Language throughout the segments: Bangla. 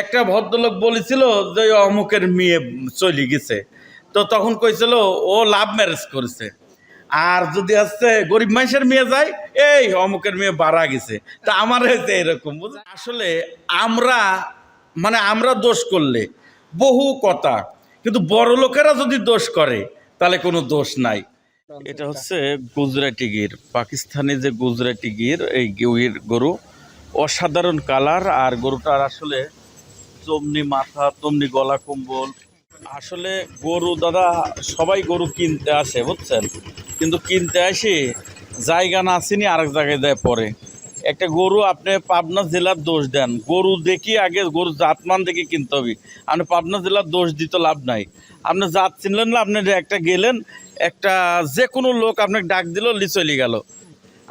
একটা ভদ্রলোক বলেছিল যে অমুকের মেয়ে চলে গেছে। তো তখন কইছিল, ও লাভ ম্যারেজ করেছে। আর যদি আসছে গরিব মানুষের মেয়ে যায়, এই অমুকের মেয়ে বাড়া গেছে। তা আমার হয়েছে এরকম বুঝলেন? আসলে আমরা মানে আমরা দোষ করলে, বহু কথা। কিন্তু বড় লোকেরা যদি দোষ করে, তাহলে কোনো দোষ নাই। এটা হচ্ছে গুজরাটি গির। পাকিস্তানি যে গুজরাটি গির, এই গির গরু, অসাধারণ কালার আর গরুটার আসলে চমনি মাথা, তমনি গলা কম্বল। আসলে গরু, দাদা, সবাই গরু কিনতে আসে, বুঝছেন? কিন্তু কিনতে আসে, জায়গা না আসেনি আরেক জায়গায় দেয় পরে। একটা গরু, আপনি পাবনা জেলার দোষ দেন। গরু দেখি আগে গরু জাতমান দেখে কিনতে হবে। আপনি পাবনা জেলার দোষ দিতে লাভ নাই। আপনি জাত চিনলেন না, আপনি একটা গেলেন, একটা যে কোনো লোক আপনাকে ডাক দিল, লি চলে গেল।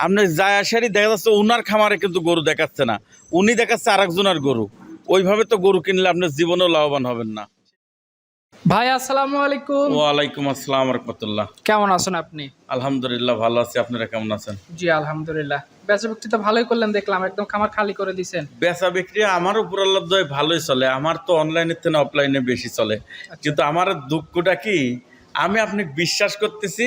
আপনি যায় আসারই দেখা যাচ্ছে, উনার খামারে কিন্তু গরু দেখাচ্ছে না। উনি দেখাচ্ছে আরেকজনের গরু। ওইভাবে তো গরু কিনলে আপনার জীবনেও লাভবান হবেন না। ভাই আসসালামু আলাইকুম। ওয়ালাইকুম আসসালাম রহমতুল্লাহ। কেমন আছেন আপনি? আলহামদুলিল্লাহ ভালো আছি। আপনারা কেমন আছেন? জি আলহামদুলিল্লাহ। বেচা বিক্রি তো ভালোই করলেন দেখলাম। একদম খামার খালি করে দিছেন। বেচা বিক্রি আমার উপর আল্লাহ দয় ভালোই চলে। আমার তো অনলাইনের থেকে অফলাইনে বেশি চলে। কিন্তু আমার দুঃখটা কি? আমি আপনি বিশ্বাস করতেছি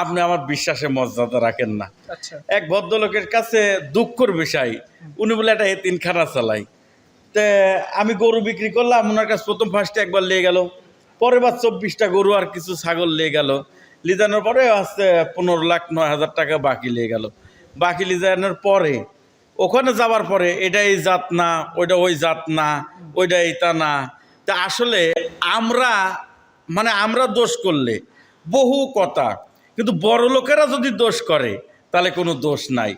আপনি আমার বিশ্বাসে মর্যাদা রাখেন না। আচ্ছা। এক ভদ্রলোকের কাছে দুঃখর বিষয়। উনি বলে একটা এতিনখানা চালাই তে আমি গরু বিক্রি করলাম, ওনার কাছে প্রথম ফার্স্টে একবার লেগে গেল। পরের বার চব্বিশটা গরু আর কিছু ছাগল লেগে গেল। লিজানোর পরে আসতে পনেরো লাখ, নয় হাজার টাকা বাকি লেগে গেল। বাকি লিজানোর পরে, ওখানে যাওয়ার পরে এটা এই জাত না, ওইটা ওই জাত না ওইটা এইটা না। তা আসলে আমরা মানে আমরা দোষ করলে, বহু কথা। কিন্তু বড় লোকেরা যদি দোষ করে, তাহলে কোনো দোষ নাই।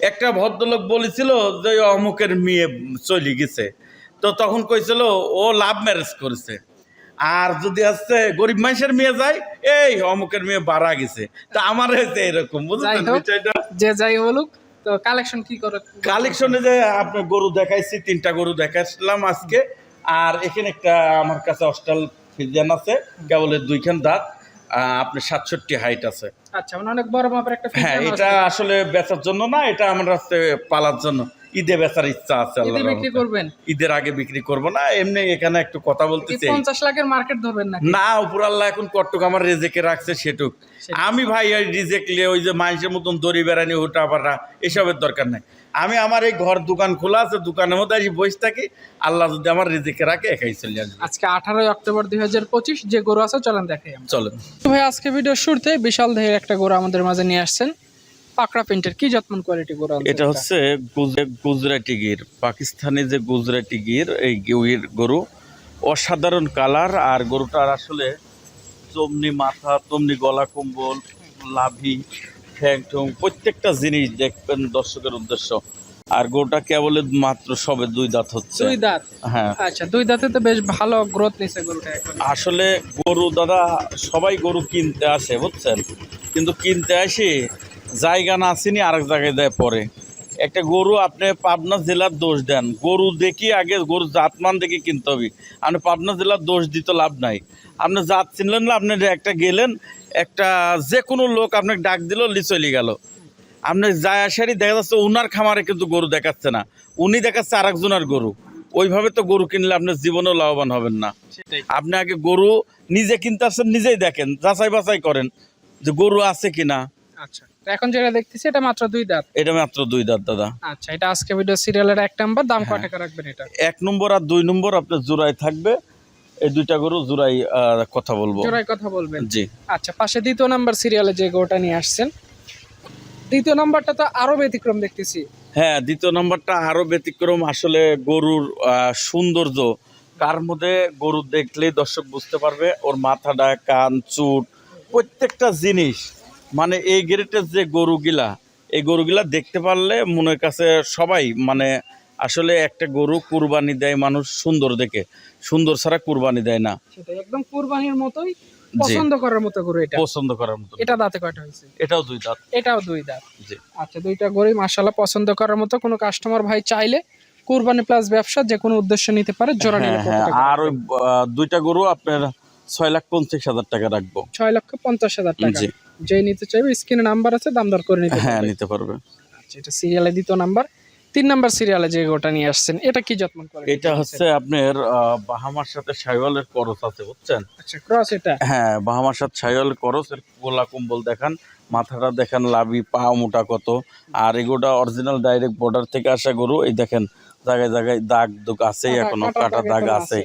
একটা ভদ্রলোক বলেছিল যে অমুকের মেয়ে চলে গেছে। তো তখন কইছিল ও লাভ ম্যারেজ করেছে। আর যদি আসছে গরিব মানুষের মেয়ে যায় এই অমুকের মেয়ে বাড়া গেছে। তা আমার হয়েছে এরকম বুঝলেন। বিষয়টা? যে যাই বলুক তো কালেকশন কি করে? কালেকশনে যে আপনার গরু দেখাইছি তিনটা গরু দেখাইছিলাম আজকে। আর এখানে একটা আমার কাছে অস্টাল ফিজিয়ান আছে কেবলের দুইখান দাঁত। আপনার সাতষট্টি হাইট আছে। আচ্ছা মানে অনেক বড় মাপের একটা হ্যাঁ এটা আসলে বেচার জন্য না এটা আমার হচ্ছে পালার জন্য। ঈদে বেচার ইচ্ছা আছে ঈদে আল্লাহর বিক্রি করবেন? ঈদের আগে বিক্রি করব না এমনি এখানে একটু কথা বলতে চাই। পঞ্চাশ লাখের মার্কেট ধরবেন নাকি? না উপর আল্লাহ এখন কটুক আমার রেজেকে রাখছে সেটুক। আমি ভাই ওই রিজেক্ট নিয়ে ওই যে মানুষের মতন দড়ি বেড়ানি হুটা পাটা এসবের দরকার নাই। আমি আমার এই ঘর দোকান খোলা আছে দোকানের মধ্যে আসি বসে থাকি। আল্লাহ যদি আমার রিজেকে রাখে একাই চলে আসবে। আজকে আঠারোই অক্টোবর দুই হাজার পঁচিশ যে গরু আছে চলেন দেখাই আমরা। চলেন। ভাই আজকে ভিডিও শুরুতে বিশাল দেহের একটা গরু আমাদের মাঝে নিয়ে আসছেন। পাকড়া প্রিন্টের কি যত্ন কোয়ালিটি গরু এটা হচ্ছে গুজরাটি গির। পাকিস্তানি যে গুজরাটি গির এই গির গরু অসাধারণ কালার। আর গরুটার আসলে চমনি মাথা তমনি গলা কম্বল লাভি ঠ্যাং ঠুং প্রত্যেকটা জিনিস দেখবেন দর্শকের উদ্দেশ্য। আর গরুটা কেবল মাত্র সবে দুই দাঁত হচ্ছে। দুই দাঁত? হ্যাঁ। আচ্ছা দুই দাঁতে তো বেশ ভালো গ্রোথ নিছে গরুটা আসলে গরু দাদা সবাই গরু কিনতে আসে বুঝছেন? কিন্তু কিনতে আসে জায়গা না আসেনি আরেক জায়গায় দেয় পরে। একটা গরু আপনি পাবনা জেলার দোষ দেন। গরু দেখি আগে গরু জাতমান দেখে কিনতে হবে। আপনি পাবনা জেলার দোষ দিতে লাভ নাই। আপনি জাত চিনলেন না আপনি একটা গেলেন একটা যে কোনো লোক আপনাকে ডাক দিল লি চলে গেল। আপনি যায় আসারই দেখা যাচ্ছে উনার খামারে কিন্তু গরু দেখাচ্ছে না। উনি দেখাচ্ছে আর আরেকজনের গরু। ওইভাবে তো গরু কিনলে আপনার জীবনেও লাভবান হবেন না। আপনি আগে গরু নিজে কিনতে আসছেন নিজেই দেখেন যাচাই বাছাই করেন যে গরু আছে কিনা। আচ্ছা। এখন যেটা দেখতেছি এটা মাত্র দুই দাঁত। এটা মাত্র দুই দাঁত দাদা। আচ্ছা এটা আজকে ভিডিও সিরিয়ালের এক নাম্বার দাম হ্যাঁ। কত টাকা রাখবেন এটা? এক নম্বর আর দুই নম্বর আপনার জোড়াই থাকবে। এই দুইটা গরু জোড়াই কথা বলব। জোড়ায় কথা বলবেন? জি। আচ্ছা পাশে দ্বিতীয় নাম্বার সিরিয়ালে যে গরুটা নিয়ে আসছেন দ্বিতীয় নাম্বারটা তো আরও ব্যতিক্রম দেখতেছি। হ্যাঁ দ্বিতীয় নম্বরটা আরও ব্যতিক্রম। আসলে গরুর সৌন্দর্য কার মধ্যে গরু দেখলেই দর্শক বুঝতে পারবে ওর মাথাটা কান চুট প্রত্যেকটা জিনিস মানে এই গ্রেটের যে গরুগুলা এই গরুগুলা দেখতে পারলে মনের কাছে সবাই মানে আসলে একটা গরু কুরবানি দেয় মানুষ সুন্দর দেখে। সুন্দর ছাড়া কুরবানি দেয় না। একদম কুরবানির মতোই পছন্দ করার মতো গরু এটা। পছন্দ করার মতো। এটা দাঁতে কয়টা হয়েছে? এটাও দুই দাঁত। এটাও দুই দাঁত। জি। আচ্ছা দুইটা গরুই মাশাল্লাহ পছন্দ করার মতো কোনো কাস্টমার ভাই চাইলে কুরবানি প্লাস ব্যবসা যে কোনো উদ্দেশ্য নিতে পারে জোড়া নিলে হ্যাঁ কত হ্যাঁ আর ওই দুইটা গরু আপনার ছয় লাখ পঞ্চাশ হাজার টাকা রাখব। ছয় লক্ষ পঞ্চাশ হাজার টাকা। যে নিতে চাইবে স্ক্রিনে নাম্বার আছে দাম দর করে নিতে হ্যাঁ নিতে পারবে। আচ্ছা এটা সিরিয়ালে দ্বিতীয় নাম্বার। তিন নাম্বার সিরিয়ালে যে গোটা নিয়ে আসছেন এটা কি যত্ন করে এটা হচ্ছে আপনার বাহামার সাথে সাইওয়ালের করস আছে বুঝছেন? আচ্ছা ক্রস এটা? হ্যাঁ বাহামার সাথে সাইওয়ালের করস এর গোলা কম্বল দেখান মাথাটা দেখেন লাভি পা মোটা কত। আর এগুলো অরিজিনাল ডাইরেক্ট বর্ডার থেকে আসা গরু এই দেখেন জায়গায় জায়গায় দাগ দুগ আছে এখনও কাটা দাগ আছে।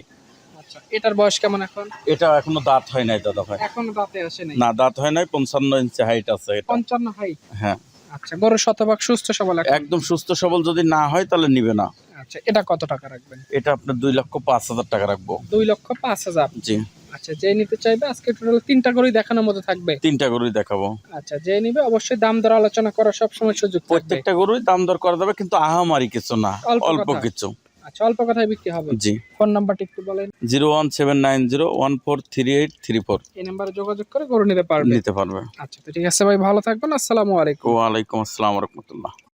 এটার বয়স কেমন এখন? এটা এখনও দাঁত হয় নাই দাদা ভাই। এখনও দাঁতে আসে নাই? না দাঁত হয় নাই পঞ্চান্ন ইঞ্চি হাইট আছে এটা। পঞ্চান্ন হাই হ্যাঁ। আচ্ছা গরু শতভাগ সুস্থ সবল। একদম সুস্থ সবল যদি না হয় তাহলে নিবে না। আচ্ছা এটা কত টাকা রাখবেন? এটা আপনার দুই লক্ষ পাঁচ হাজার টাকা রাখব। দুই লক্ষ পাঁচ হাজার? জি। আচ্ছা যে নিতে চাইবে আজকে টোটাল তিনটা করেই দেখানোর মতো থাকবে? তিনটা গরুই দেখাবো। আচ্ছা যে নিবে অবশ্যই দাম দর আলোচনা করার সবসময় সুযোগ প্রত্যেকটা গরুই দাম দর করা যাবে কিন্তু আহামারি কিছু না অল্প কিছু। আচ্ছা অল্প কথায় বিক্রি হবে। জি। ফোন নাম্বারটা একটু বলেন। Zero one seven nine zero one four three eight three four. এই নাম্বারে যোগাযোগ করে গরু নিতে পারবে। নিতে পারবে। আচ্ছা তো ঠিক আছে ভাই ভালো থাকবেন। আসসালামু আলাইকুম। ওয়ালাইকুম আসসালাম রহমতুল্লাহ।